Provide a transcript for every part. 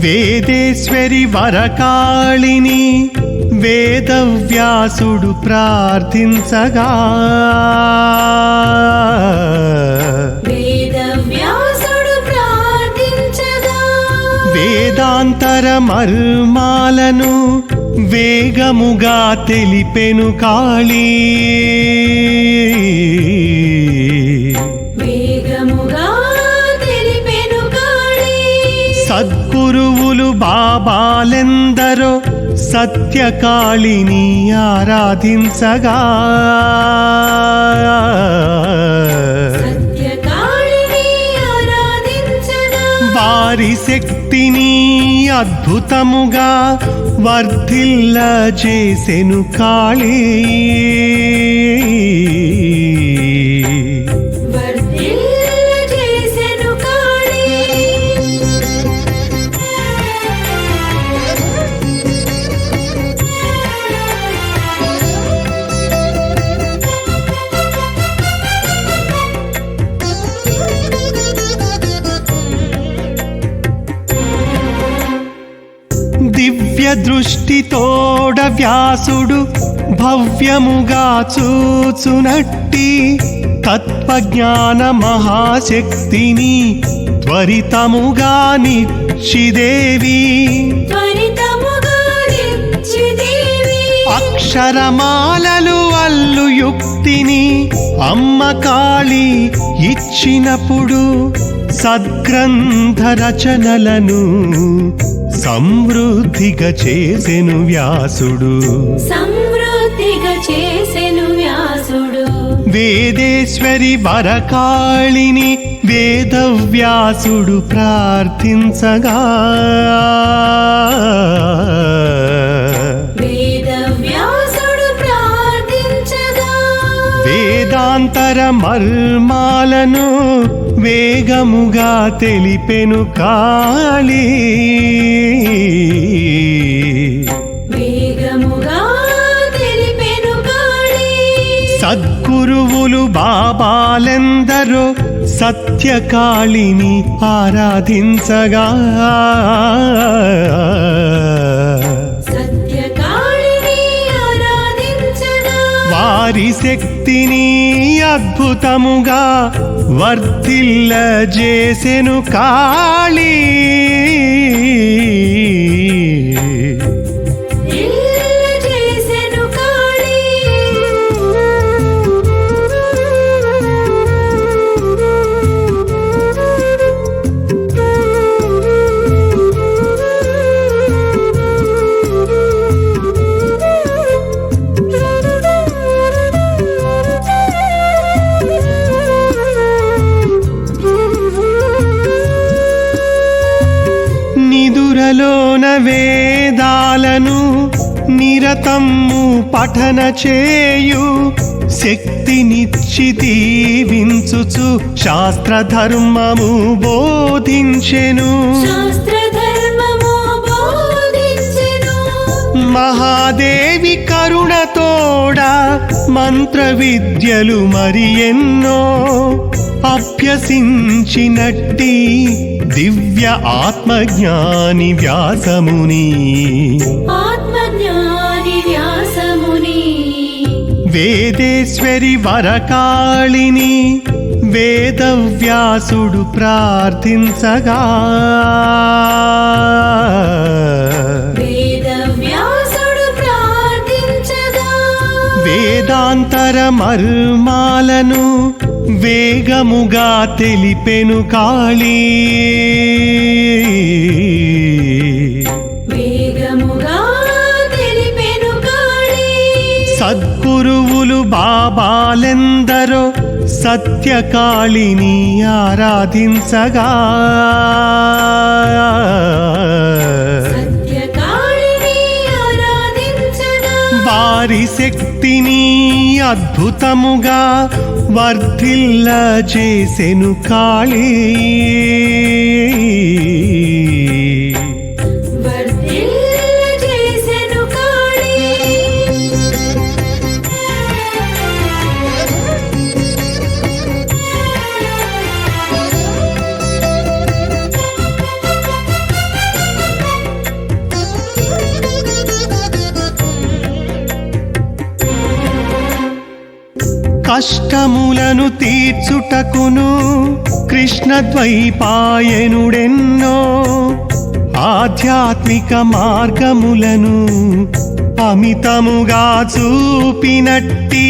వేదేశ్వరి వరకాళిని వేదవ్యాసుడు ప్రార్థించగా. వేదాంతర మర్మాలను వేగముగా తెలిపెను కాళీ. సద్గురువులు బాబాలెందరో సత్యకాళిని ఆరాధించగా. సత్యకాళిని ఆరాధించగా. వారి శక్తిని అద్భుతముగా వర్ధిల్ల చేసెను కాళీ. దృష్టితోడ వ్యాసుడు భవ్యముగా చూచునట్టి తత్వజ్ఞాన మహాశక్తిని త్వరితముగా నిత్యదేవి అక్షరమాలలు అల్లు యుక్తిని అమ్మ కాళి ఇచ్చినప్పుడు సద్గ్రంథ రచనలను సమృద్ధిగా చేసెను వ్యాసుడు. సమృద్ధిగా చేసెను వ్యాసుడు. వేదేశ్వరి వరకాళిని వేదవ్యాసుడు ప్రార్థించగా. వేదాంతర మర్మాలను వేగముగా తెలిపెను కాళీ. సద్గురువులు బాబాలెందరో సత్యకాళిని ఆరాధించగా. సత్యకాళిని ఆరాధించగా. వారి శక్తిని అద్భుతముగా వర్ధిల్ల చేసెను కాళీ. పఠన చేయు శక్తినిచ్చి దీవించుచు శాస్త్రధర్మము బోధించెను. శాస్త్ర ధర్మము బోధించెను. మహాదేవి కరుణతోడ మంత్ర విద్యలు మరి ఎన్నో. అభ్యసించినట్టి దివ్య ఆత్మజ్ఞాని వ్యాసముని. ఆత్మజ్ఞాని వేదేశ్వరి వరకాళిని వేదవ్యాసుడు ప్రార్థించగా. వేదాంతర మర్మాలను వేగముగా తెలిపెను కాళీ. సద్గురువులు బాబాలెందరో సత్యకాళిని ఆరాధించగా. వారి శక్తిని అద్భుతముగా వర్ధిల్ల చేసెను కాళీ. కష్టములను తీర్చుటకును కృష్ణ ద్వైపాయనుడెన్నో ఆధ్యాత్మిక మార్గములను అమితముగా చూపినట్టి.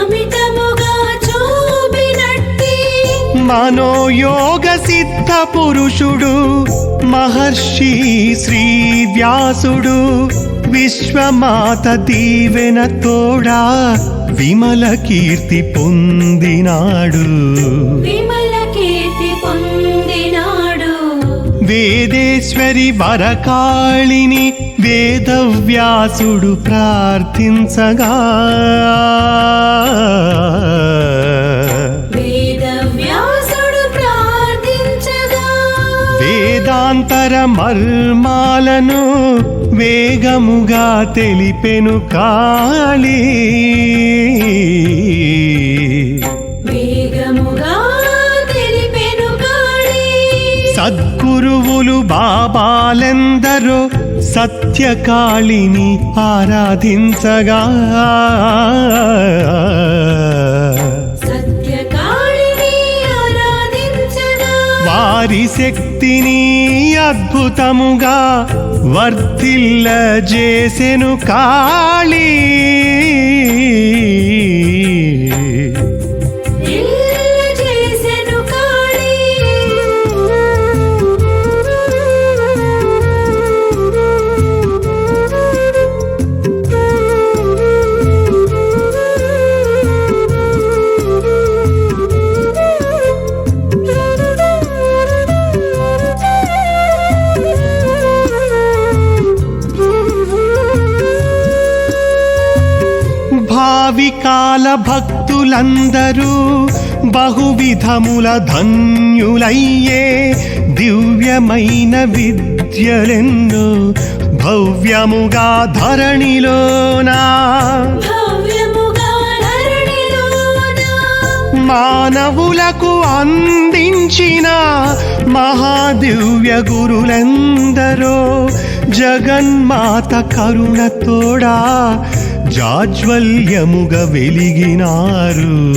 అమితముగా చూపినట్టి. మనోయోగ సిద్ధ పురుషుడు మహర్షి శ్రీ వ్యాసుడు విశ్వమాత దీవెన తోడా విమల కీర్తి పొందినాడు. విమల కీర్తి పొందినాడు. వేదేశ్వరి వరకాళిని వేదవ్యాసుడు ప్రార్థించగా. వేదాంతర మర్మాలను వేగముగా తెలిపెను కాళీ. సద్గురువులు బాబాలెందరో సత్యకాళిని ఆరాధించగా. సత్యకాళిని ఆరాధించగా. వారి శక్తిని అద్భుతముగా వర్తిల్ల చేసెను కాళీ. భావికాల భక్తులందరూ బహువిధముల ధన్యులయ్యే దివ్యమైన విద్యలెన్నో భవ్యముగా ధరణిలోనా. భవ్యముగా ధరణిలోన. మానవులకు అందించిన మహాదివ్య గురులెందరో జగన్మాత కరుణ తోడా జాజ్వల్యముగా వెలిగినారు.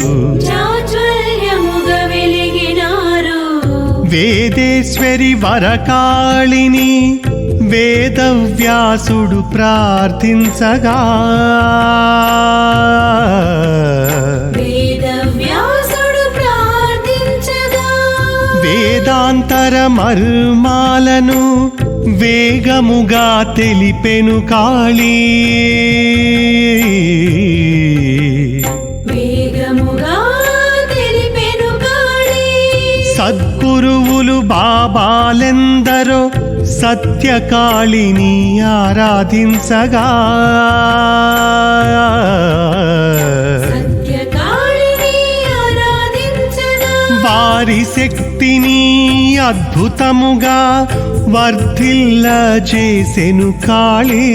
వేదేశ్వరి వరకాళిని వేదవ్యాసుడు ప్రార్థించగా. వేద వ్యాసుడు ప్రార్థించగా. వేదాంతర మర్మాలను వేగముగా తెలిపెను కాళీ. సద్గురువులు బాబాలెందరో సత్యకాళిని ఆరాధించగా. వారి శక్తిని అద్భుతముగా వర్ధిల్ల చేసెను కాళీ.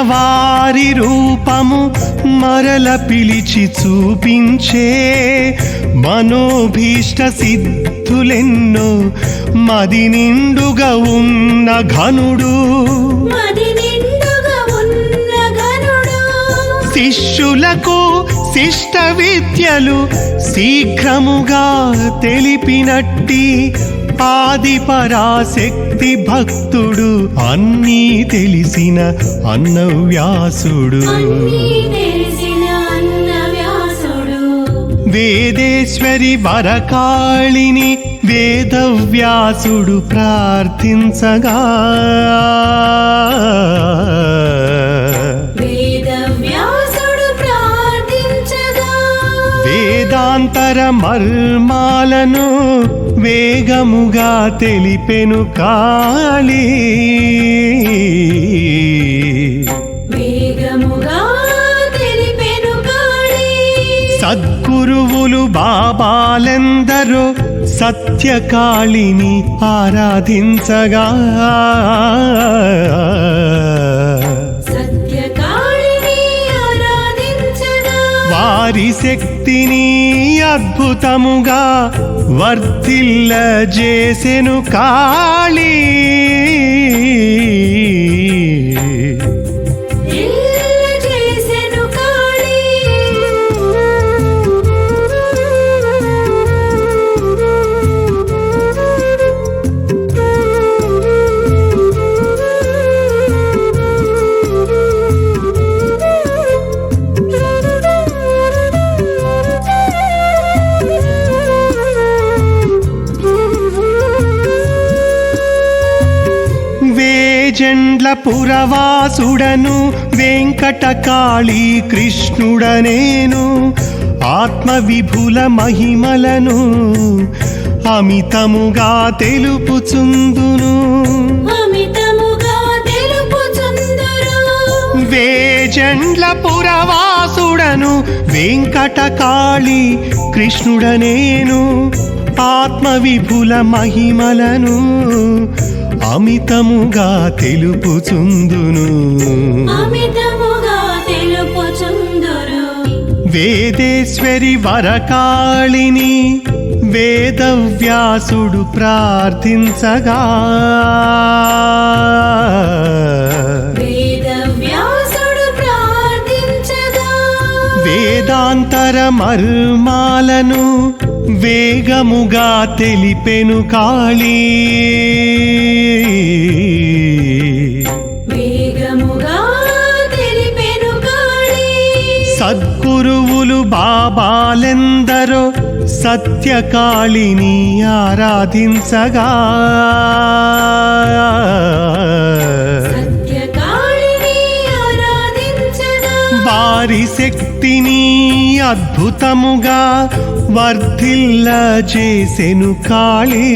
వారి రూపము మరల పిలిచి చూపించే మనోభీష్ట సిద్ధులెన్నో మది నిండుగా ఉన్న ఘనుడు. శిష్యులకు శిష్ట విద్యలు శీఘ్రముగా తెలిపినట్టి ఆది పరాశక్తి భక్తుడు అన్నీ తెలిసిన అన్నవ్యాసుడు. వేదేశ్వరి వరకాళిని వేదవ్యాసుడు ప్రార్థించగా. వేదాంతర మర్మాలను వేగముగా తెలిపెను కాళీ. వేగముగా తెలిపెను కాళీ. సద్గురువులు బాబాలెందరో సత్యకాళిని ఆరాధించగా. వారి శక్తిని అద్భుతముగా వర్ధిల్ల చేసెను కాళీ. పురవాసుడను వెంకటకాళీ కృష్ణుడనేను. ఆత్మ విభుల మహిమలను అమితముగా తెలుపుచుందును. వేజండ్ల పురవాసుడను వెంకటకాళి కృష్ణుడనేను. ఆత్మ విభుల మహిమలను అమితముగా తెలుపుచుందును. వేదేశ్వరి వరకాళిని వేదవ్యాసుడు ప్రార్థించగా. వేద వ్యాసుడు ప్రార్థించగా. వేదాంతర మర్మాలను వేగముగా తెలిపెను కాళీ. సద్గురువులు బాబాలెందరో సత్యకాళిని ఆరాధించగా. ఆరాధించగా వారి శక్తిని అద్భుతముగా వర్ధిల్ల చేసెను కాళీ.